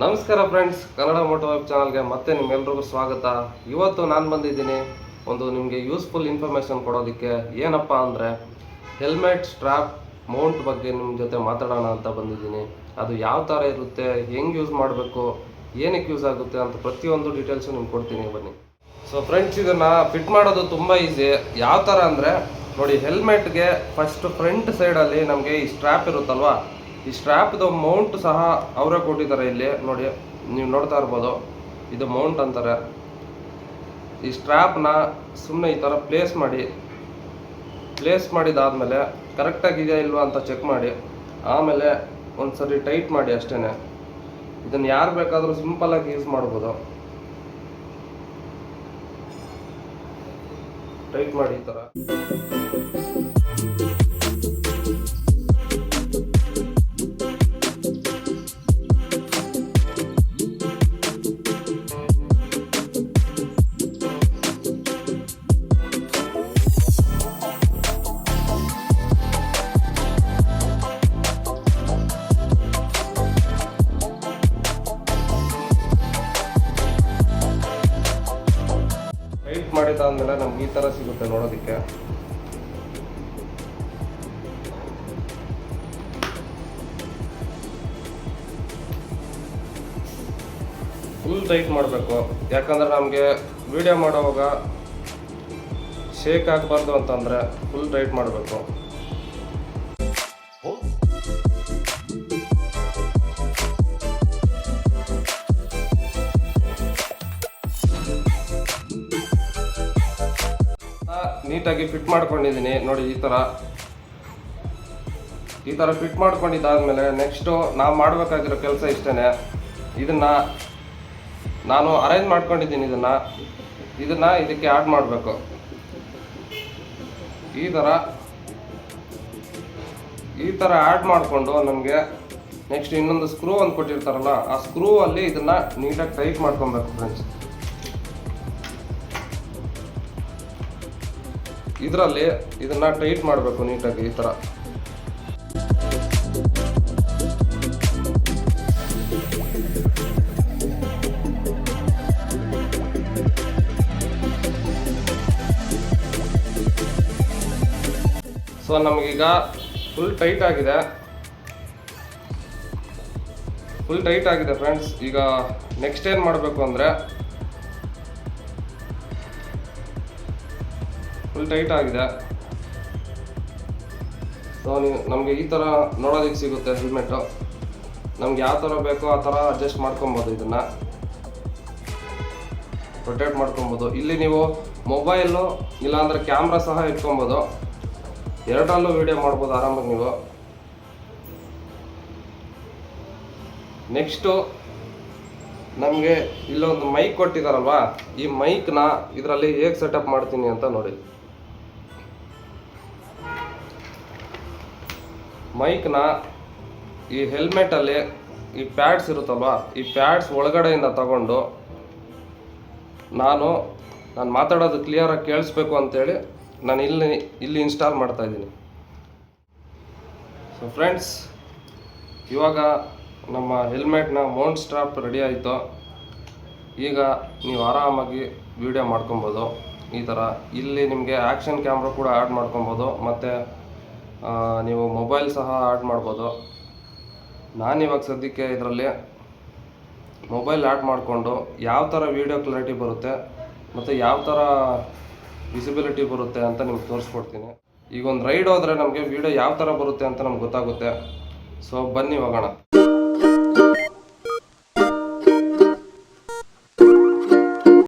ನಮಸ್ಕಾರ friends Kannada Moto web ಚಾನಲ್ಗೆ ಮತ್ತೆ ನಿಮ್ಮೆಲ್ರಿಗೂ ಸ್ವಾಗತ. ಇವತ್ತು ನಾನು ಬಂದಿದ್ದೀನಿ ಒಂದು ನಿಮಗೆ ಯೂಸ್ಫುಲ್ ಇನ್ಫಾರ್ಮೇಷನ್ ಕೊಡೋದಕ್ಕೆ. ಏನಪ್ಪ ಅಂದರೆ ಹೆಲ್ಮೆಟ್ ಸ್ಟ್ರಾಪ್ ಮೌಂಟ್ ಬಗ್ಗೆ ನಿಮ್ಮ ಜೊತೆ ಮಾತಾಡೋಣ ಅಂತ ಬಂದಿದ್ದೀನಿ. ಅದು ಯಾವ ಥರ ಇರುತ್ತೆ, ಹೆಂಗೆ ಯೂಸ್ ಮಾಡಬೇಕು, ಏನಕ್ಕೆ ಯೂಸ್ ಆಗುತ್ತೆ ಅಂತ ಪ್ರತಿಯೊಂದು ಡೀಟೇಲ್ಸು ನಿಮ್ಗೆ ಕೊಡ್ತೀನಿ. ಬನ್ನಿ. ಸೊ ಫ್ರೆಂಡ್ಸ್ ಇದನ್ನು ಫಿಟ್ ಮಾಡೋದು ತುಂಬ ಈಸಿ ಯಾವ ಥರ ಅಂದರೆ ನೋಡಿ ಹೆಲ್ಮೆಟ್ಗೆ ಫಸ್ಟ್ ಫ್ರಂಟ್ ಸೈಡಲ್ಲಿ ನಮಗೆ ಈ ಸ್ಟ್ರ್ಯಾಪ್ ಇರುತ್ತಲ್ವಾ? ಈ ಸ್ಟ್ರ್ಯಾಪ್ದು ಮೌಂಟ್ ಸಹ ಅವರೇ ಕೊಟ್ಟಿದ್ದಾರೆ ಇಲ್ಲಿ. ನೋಡಿ, ನೀವು ನೋಡ್ತಾ ಇರ್ಬೋದು. ಇದು ಮೌಂಟ್ ಅಂತಾರೆ. ಈ ಸ್ಟ್ರ್ಯಾಪ್ನ ಸುಮ್ಮನೆ ಈ ಥರ ಪ್ಲೇಸ್ ಮಾಡಿ. ಪ್ಲೇಸ್ ಮಾಡಿದಾದ್ಮೇಲೆ ಕರೆಕ್ಟಾಗಿದೆಯಾ ಇಲ್ವಾ ಅಂತ ಚೆಕ್ ಮಾಡಿ. ಆಮೇಲೆ ಒಂದು ಸರಿ ಟೈಟ್ ಮಾಡಿ ಅಷ್ಟೇ ಇದನ್ನು ಯಾರು ಬೇಕಾದರೂ ಸಿಂಪಲಾಗಿ ಯೂಸ್ ಮಾಡ್ಬೋದು. ಟೈಟ್ ಮಾಡಿ ಈ ಥರ ಅಂದ್ರೆ ನಮ್ಗೆ ಈ ಥರ ಸಿಗುತ್ತೆ ನೋಡೋದಕ್ಕೆ. ಫುಲ್ ಟೈಟ್ ಮಾಡಬೇಕು. ಯಾಕಂದ್ರೆ ನಮಗೆ ವಿಡಿಯೋ ಮಾಡೋವಾಗ ಶೇಕ್ ಆಗಬಾರ್ದು ಅಂತಂದರೆ ಫುಲ್ ಟೈಟ್ ಮಾಡಬೇಕು. ನೀಟಾಗಿ ಫಿಟ್ ಮಾಡ್ಕೊಂಡಿದ್ದೀನಿ. ನೋಡಿ, ಈ ಥರ ಈ ಥರ ಫಿಟ್ ಮಾಡ್ಕೊಂಡಿದ್ದಾದಮೇಲೆ ನೆಕ್ಸ್ಟು ನಾವು ಮಾಡಬೇಕಾಗಿರೋ ಕೆಲಸ ಇಷ್ಟೇ ಇದನ್ನು ನಾನು ಅರೇಂಜ್ ಮಾಡ್ಕೊಂಡಿದ್ದೀನಿ ಇದನ್ನು. ಇದನ್ನು ಇದಕ್ಕೆ ಆ್ಯಡ್ ಮಾಡಬೇಕು. ಈ ಥರ ಈ ಥರ ಆ್ಯಡ್ ಮಾಡಿಕೊಂಡು ನಮಗೆ ನೆಕ್ಸ್ಟ್ ಇನ್ನೊಂದು ಸ್ಕ್ರೂ ಒಂದು ಕೊಟ್ಟಿರ್ತಾರಲ್ಲ, ಆ ಸ್ಕ್ರೂ ಅಲ್ಲಿ ಇದನ್ನು ನೀಟಾಗಿ ಟೈಟ್ ಮಾಡ್ಕೊಬೇಕು ಫ್ರೆಂಡ್ಸ್ ಇದರಲ್ಲಿ ಇದನ್ನ ಟೈಟ್ ಮಾಡಬೇಕು ನೀಟಾಗಿ ಈ ಥರ ಸೊ ನಮಗೀಗ ಫುಲ್ ಟೈಟ್ ಆಗಿದೆ. ಫುಲ್ ಟೈಟ್ ಆಗಿದೆ ಫ್ರೆಂಡ್ಸ್ ಈಗ ನೆಕ್ಸ್ಟ್ ಏನು ಮಾಡಬೇಕು ಅಂದರೆ ಫುಲ್ ಟೈಟ್ ಆಗಿದೆ. ಸೊ ನೀವು ನಮಗೆ ಈ ಥರ ನೋಡೋದಕ್ಕೆ ಸಿಗುತ್ತೆ ಹೆಲ್ಮೆಟ್ಟು ನಮ್ಗೆ ಯಾವ ಥರ ಬೇಕೋ ಆ ಥರ ಅಡ್ಜಸ್ಟ್ ಮಾಡ್ಕೊಬೋದು ಇದನ್ನು. ಪ್ರೊಟೆಕ್ಟ್ ಮಾಡ್ಕೊಬೋದು. ಇಲ್ಲಿ ನೀವು ಮೊಬೈಲು ಇಲ್ಲಾಂದರೆ ಕ್ಯಾಮ್ರಾ ಸಹ ಇಟ್ಕೊಬೋದು. ಎರಡರಲ್ಲೂ ವೀಡಿಯೋ ಮಾಡ್ಬೋದು ಆರಾಮಾಗಿ ನೀವು. ನೆಕ್ಸ್ಟು ನಮಗೆ ಇಲ್ಲೊಂದು ಮೈಕ್ ಕೊಟ್ಟಿದ್ದಾರಲ್ವಾ ಈ ಮೈಕ್ನ ಇದರಲ್ಲಿ ಹೇಗೆ ಸೆಟಪ್ ಮಾಡ್ತೀನಿ ಅಂತ ನೋಡಿ. ಮೈಕ್ನ ಈ ಹೆಲ್ಮೆಟಲ್ಲಿ ಈ ಪ್ಯಾಡ್ಸ್ ಇರುತ್ತಲ್ವ, ಈ ಪ್ಯಾಡ್ಸ್ ಒಳಗಡೆಯಿಂದ ತಗೊಂಡು ನಾನು ನಾನು ಮಾತಾಡೋದು ಕ್ಲಿಯರಾಗಿ ಕೇಳಿಸ್ಬೇಕು ಅಂತೇಳಿ ನಾನು ಇಲ್ಲಿ ಇಲ್ಲಿ ಇನ್ಸ್ಟಾಲ್ ಮಾಡ್ತಾ ಇದ್ದೀನಿ. ಸೊ ಫ್ರೆಂಡ್ಸ್ ಇವಾಗ ನಮ್ಮ ಹೆಲ್ಮೆಟ್ನ ಮೌಂಟ್ ಸ್ಟ್ರಾಪ್ ರೆಡಿ ಆಯಿತು. ಈಗ ನೀವು ಆರಾಮಾಗಿ ವಿಡಿಯೋ ಮಾಡ್ಕೊಬೋದು. ಈ ಥರ ಇಲ್ಲಿ ನಿಮಗೆ ಆ್ಯಕ್ಷನ್ ಕ್ಯಾಮ್ರಾ ಕೂಡ ಆ್ಯಡ್ ಮಾಡ್ಕೊಬೋದು. ಮತ್ತು ನೀವು ಮೊಬೈಲ್ ಸಹ ಆ್ಯಡ್ ಮಾಡ್ಬೋದು. ನಾನಿವಾಗ ಸದ್ಯಕ್ಕೆ ಇದರಲ್ಲಿ ಮೊಬೈಲ್ ಆ್ಯಡ್ ಮಾಡಿಕೊಂಡು ಯಾವ ಥರ ವೀಡಿಯೋ ಕ್ಲಾರಿಟಿ ಬರುತ್ತೆ ಮತ್ತು ಯಾವ ಥರ ವಿಸಿಬಿಲಿಟಿ ಬರುತ್ತೆ ಅಂತ ನಿಮ್ಗೆ ತೋರಿಸ್ಕೊಡ್ತೀನಿ. ಈಗ ಒಂದು ರೈಡ್ ಹೋದರೆ ನಮಗೆ ವೀಡಿಯೋ ಯಾವ ಥರ ಬರುತ್ತೆ ಅಂತ ನಮ್ಗೆ ಗೊತ್ತಾಗುತ್ತೆ. ಸೊ ಬನ್ನಿ ಹೋಗೋಣ.